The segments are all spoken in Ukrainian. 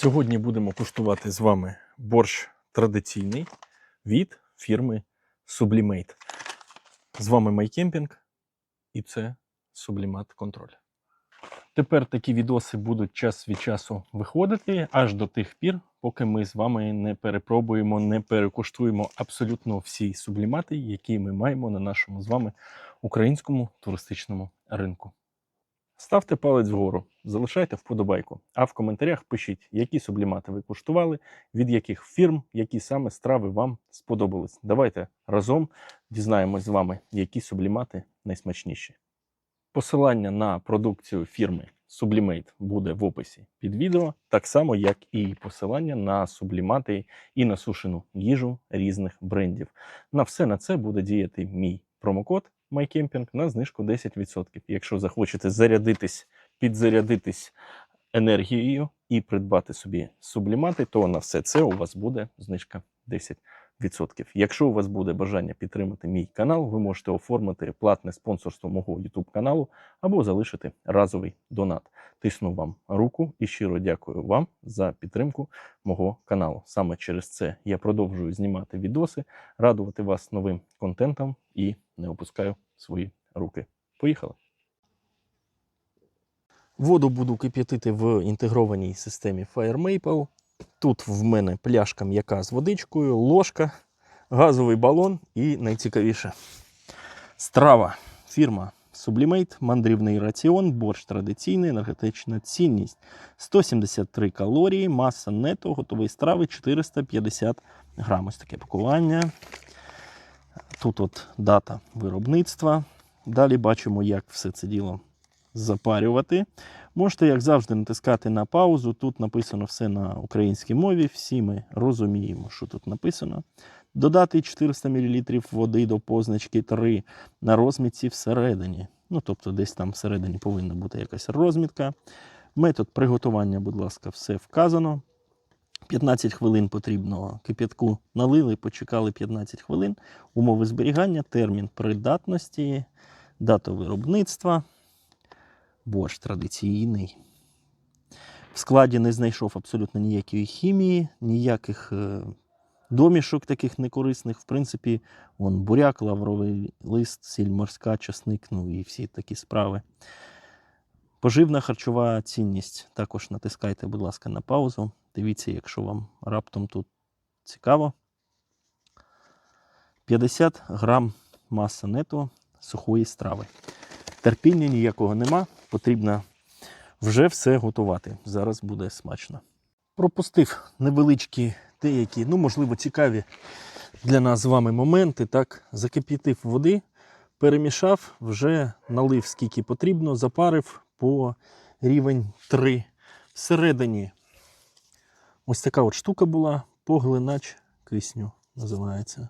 Сьогодні будемо куштувати з вами борщ традиційний від фірми Sublimate. З вами Майкемпінг і це Sublimat Контроль. Тепер такі відоси будуть час від часу виходити аж до тих пір, поки ми з вами не перепробуємо, не перекуштуємо абсолютно всі сублімати, які ми маємо на нашому з вами українському туристичному ринку. Ставте палець вгору, залишайте вподобайку, а в коментарях пишіть, які сублімати ви куштували, від яких фірм, які саме страви вам сподобались. Давайте разом дізнаємось з вами, які сублімати найсмачніші. Посилання на продукцію фірми Sublimate буде в описі під відео, так само як і посилання на сублімати і на сушену їжу різних брендів. На все на це буде діяти мій промокод MyCamping на знижку 10%. Якщо захочете зарядитись, підзарядитись енергією і придбати собі сублімати, то на все це у вас буде знижка 10%. Якщо у вас буде бажання підтримати мій канал, ви можете оформити платне спонсорство мого YouTube каналу або залишити разовий донат. Тисну вам руку і щиро дякую вам за підтримку мого каналу. Саме через це я продовжую знімати відоси, радувати вас новим контентом і не опускаю свої руки. Поїхали! Воду буду кип'ятити в інтегрованій системі FireMaple. Тут в мене пляшка м'яка з водичкою, ложка, газовий балон і найцікавіше страва. Фірма Sublimate, мандрівний раціон, борщ традиційний, енергетична цінність. 173 калорії, маса нето, готової страви 450 грам. Ось таке пакування. Тут от дата виробництва. Далі бачимо, як все це діло запарювати. Можете, як завжди, натискати на паузу. Тут написано все на українській мові. Всі ми розуміємо, що тут написано. Додати 400 мл води до позначки 3 на розмітці всередині. Ну, тобто, десь там всередині повинна бути якась розмітка. Метод приготування, будь ласка, все вказано. 15 хвилин потрібно кип'ятку налили, почекали 15 хвилин. Умови зберігання, термін придатності, дата виробництва. Борщ традиційний. В складі не знайшов абсолютно ніякої хімії, ніяких е, домішок таких некорисних. В принципі, вон буряк, лавровий лист, сіль морська, часник, ну і всі такі справи. Поживна харчова цінність. Також натискайте, будь ласка, на паузу. Дивіться, якщо вам раптом тут цікаво. 50 грам маса нету сухої страви. Терпіння ніякого нема, потрібно вже все готувати. Зараз буде смачно. Пропустив невеличкі деякі, ну, можливо, цікаві для нас з вами моменти. Так, закип'ятив води, перемішав, вже налив скільки потрібно, запарив по рівень 3. Всередині ось така от штука була, поглинач кисню називається.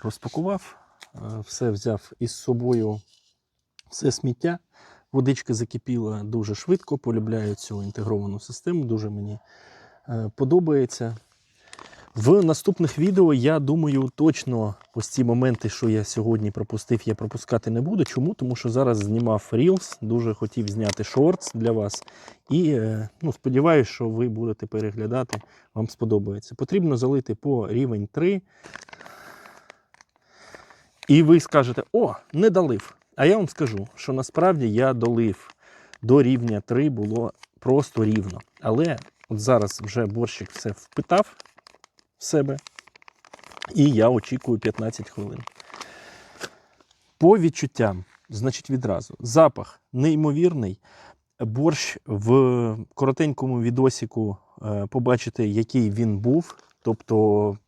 Розпакував, е, все взяв із собою все сміття. Водичка закипіла дуже швидко, полюбляю цю інтегровану систему, дуже мені е, подобається. В наступних відео, я думаю, точно ось ці моменти, що я сьогодні пропустив, я пропускати не буду. Чому? Тому що зараз знімав Reels, дуже хотів зняти шортс для вас. І е, ну, сподіваюся, що ви будете переглядати, вам сподобається. Потрібно залити по рівень 3. І ви скажете, о, не долив. А я вам скажу, що насправді я долив до рівня 3 було просто рівно. Але от зараз вже борщик все впитав в себе, і я очікую 15 хвилин. По відчуттям, значить, відразу, запах неймовірний. Борщ в коротенькому відосіку е, побачите, який він був. Тобто,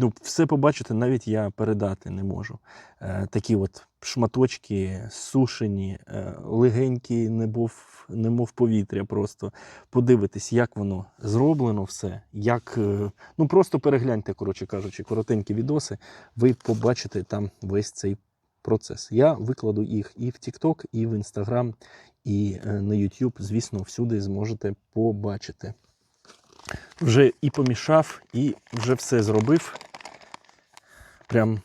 ну, все побачити навіть я передати не можу. Е, такі от шматочки сушені, е, легенькі, немов, немов повітря. Просто подивитись, як воно зроблено все. як, е, Ну просто перегляньте, коротше кажучи, коротенькі відоси. Ви побачите там весь цей процес. Я викладу їх і в TikTok, і в Instagram, і е, на YouTube. Звісно, всюди зможете побачити. Вже і помішав, і вже все зробив. Прям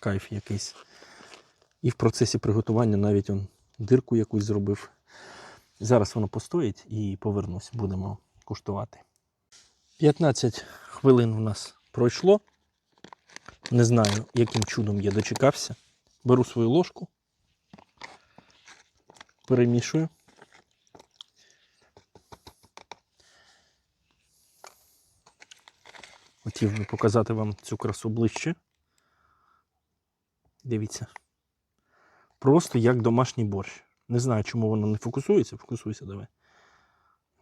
кайф якийсь. І в процесі приготування навіть он дирку якусь зробив. Зараз воно постоїть і повернусь, будемо куштувати. 15 хвилин у нас пройшло. Не знаю, яким чудом я дочекався. Беру свою ложку, перемішую. Хотів би показати вам цю красу ближче. Дивіться. Просто як домашній борщ. Не знаю, чому воно не фокусується. Фокусуйся, давай.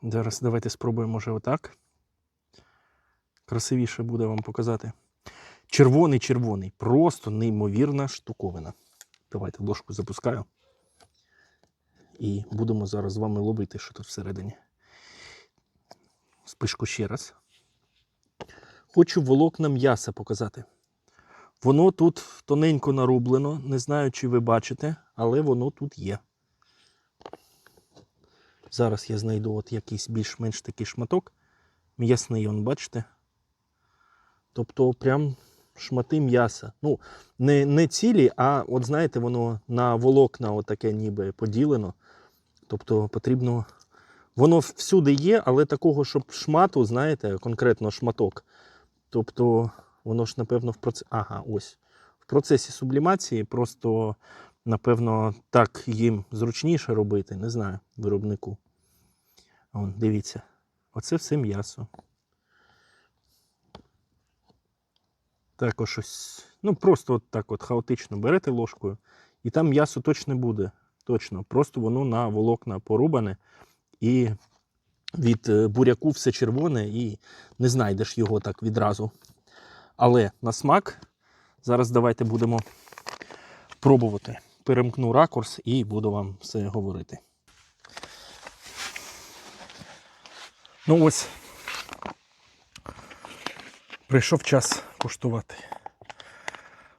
Зараз давайте спробуємо, може, отак. Красивіше буде вам показати. Червоний-червоний. Просто неймовірна штуковина. Давайте ложку запускаю. І будемо зараз з вами ловити, що тут всередині. Спишку ще раз. Хочу волокна м'яса показати. Воно тут тоненько нарублено. Не знаю, чи ви бачите, але воно тут є. Зараз я знайду от якийсь більш-менш такий шматок. М'ясний, он, бачите? Тобто, прям шмати м'яса. Ну, не, не цілі, а от знаєте, воно на волокна отаке ніби поділено. Тобто потрібно. Воно всюди є, але такого, щоб шмату, знаєте, конкретно шматок. Тобто, воно ж, напевно, в процесі. Ага, ось. В процесі сублімації просто, напевно, так їм зручніше робити, не знаю, виробнику. Вон, дивіться. Оце все м'ясо. Також ось, ну просто от так от хаотично берете ложкою, і там м'ясо точно буде. Точно. Просто воно на волокна порубане, і від е, буряку все червоне, і не знайдеш його так відразу. Але на смак зараз давайте будемо пробувати. Перемкну ракурс і буду вам все говорити. Ну ось. Прийшов час куштувати.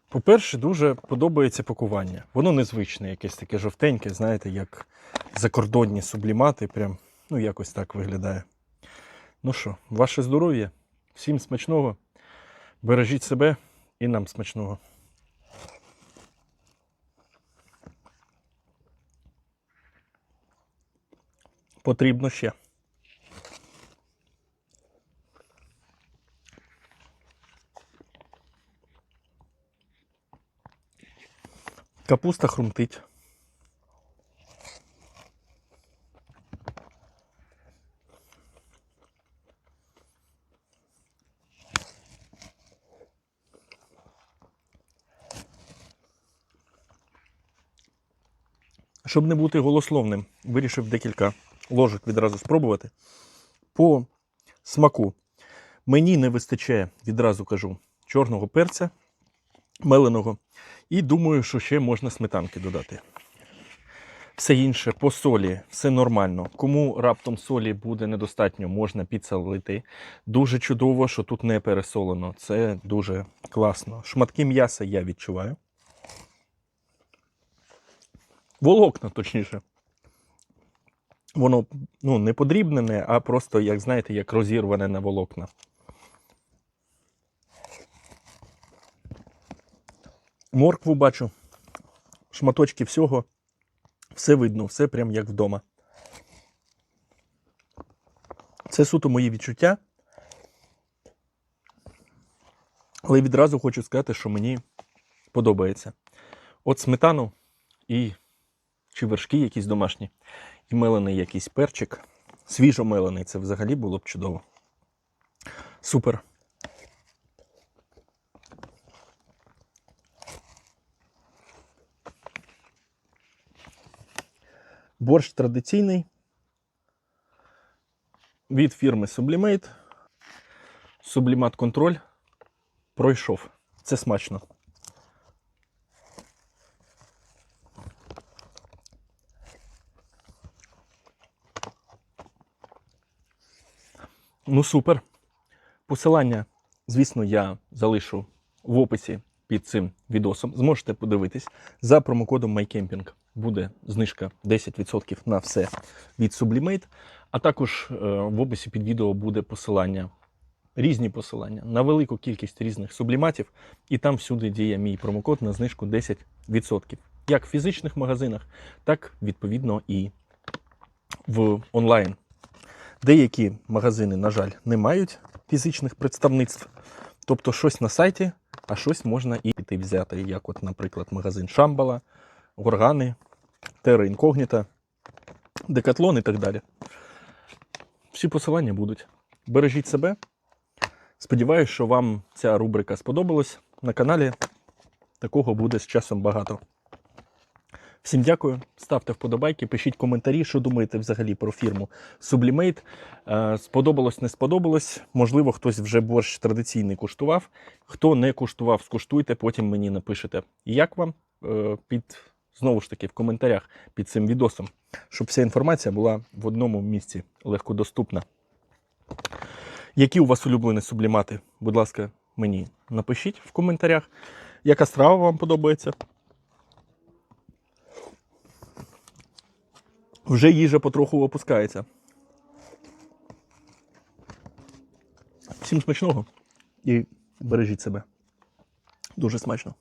По-перше, дуже подобається пакування. Воно незвичне, якесь таке жовтеньке, знаєте, як закордонні сублімати. Прям, ну, якось так виглядає. Ну що, ваше здоров'я, всім смачного. Бережіть себе і нам смачного. Потрібно ще. Капуста хрумтить. Щоб не бути голословним, вирішив декілька ложок відразу спробувати. По смаку мені не вистачає, відразу кажу, чорного перця меленого. І думаю, що ще можна сметанки додати. Все інше по солі, все нормально. Кому раптом солі буде недостатньо, можна підсолити. Дуже чудово, що тут не пересолено. Це дуже класно. Шматки м'яса я відчуваю. Волокна, точніше. Воно ну, не подрібнене, а просто, як знаєте, як розірване на волокна. Моркву бачу, шматочки всього. Все видно, все прям як вдома. Це суто мої відчуття. Але відразу хочу сказати, що мені подобається. От сметану і чи вершки якісь домашні, і мелений якийсь перчик. Свіжо мелений, це взагалі було б чудово. Супер. Борщ традиційний від фірми Sublimate. Sublimat Control пройшов. Це смачно. Ну, супер. Посилання, звісно, я залишу в описі під цим відосом. Зможете подивитись. За промокодом MyCamping буде знижка 10% на все від Sublimate. А також е, в описі під відео буде посилання, різні посилання на велику кількість різних субліматів. І там всюди діє мій промокод на знижку 10%. Як в фізичних магазинах, так відповідно і в онлайн. Деякі магазини, на жаль, не мають фізичних представництв. Тобто щось на сайті, а щось можна і піти взяти, як, от, наприклад, магазин Шамбала, Горгани, Терра Інкогніта, Декатлон і так далі. Всі посилання будуть. Бережіть себе. Сподіваюсь, що вам ця рубрика сподобалась. На каналі такого буде з часом багато. Всім дякую, ставте вподобайки, пишіть коментарі, що думаєте взагалі про фірму Sublimate. Е, Сподобалось, не сподобалось. Можливо, хтось вже борщ традиційний куштував. Хто не куштував, скуштуйте, потім мені напишете. Як вам Е, під знову ж таки в коментарях під цим відосом, щоб вся інформація була в одному місці легкодоступна. Які у вас улюблені сублімати? Будь ласка, мені напишіть в коментарях, яка страва вам подобається. Вже їжа потроху опускається. Всім смачного і бережіть себе. Дуже смачно.